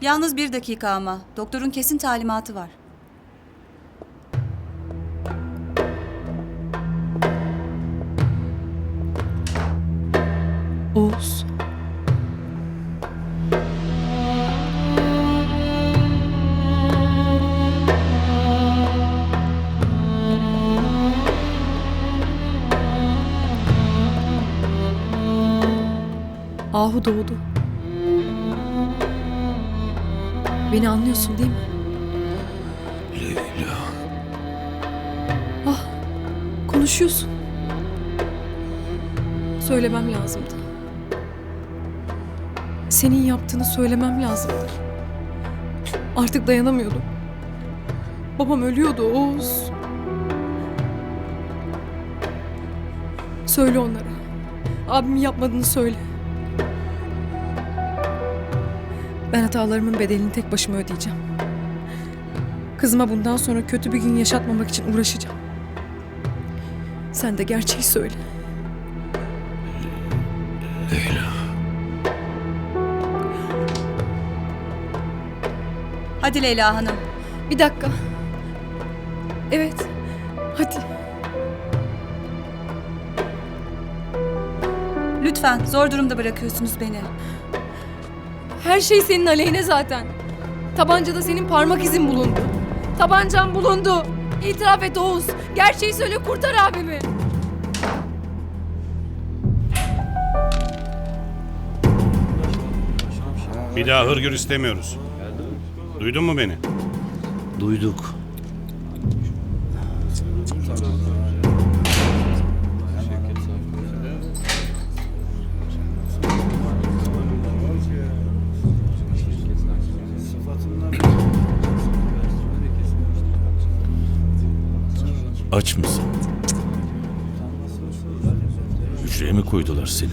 Yalnız bir dakika ama. Doktorun kesin talimatı var. Oğuz. Ahu doğdu. Beni anlıyorsun değil mi? Leyla. Ah, konuşuyorsun. Söylemem lazımdı. Senin yaptığını söylemem lazımdı. Artık dayanamıyordum. Babam ölüyordu Oğuz. Söyle onlara. Abimin yapmadığını söyle. Ben hatalarımın bedelini tek başıma ödeyeceğim. Kızıma bundan sonra kötü bir gün yaşatmamak için uğraşacağım. Sen de gerçeği söyle. Leyla. Hadi Leyla Hanım. Bir dakika. Evet. Hadi. Lütfen zor durumda bırakıyorsunuz beni. Her şey senin aleyhine zaten. Tabancada senin parmak izin bulundu. Tabancan bulundu. İtiraf et Oğuz. Gerçeği söyle kurtar abimi. Bir daha hırgür istemiyoruz. Duydun mu beni? Duyduk. Aç mısın? Hücreye mi koydular seni?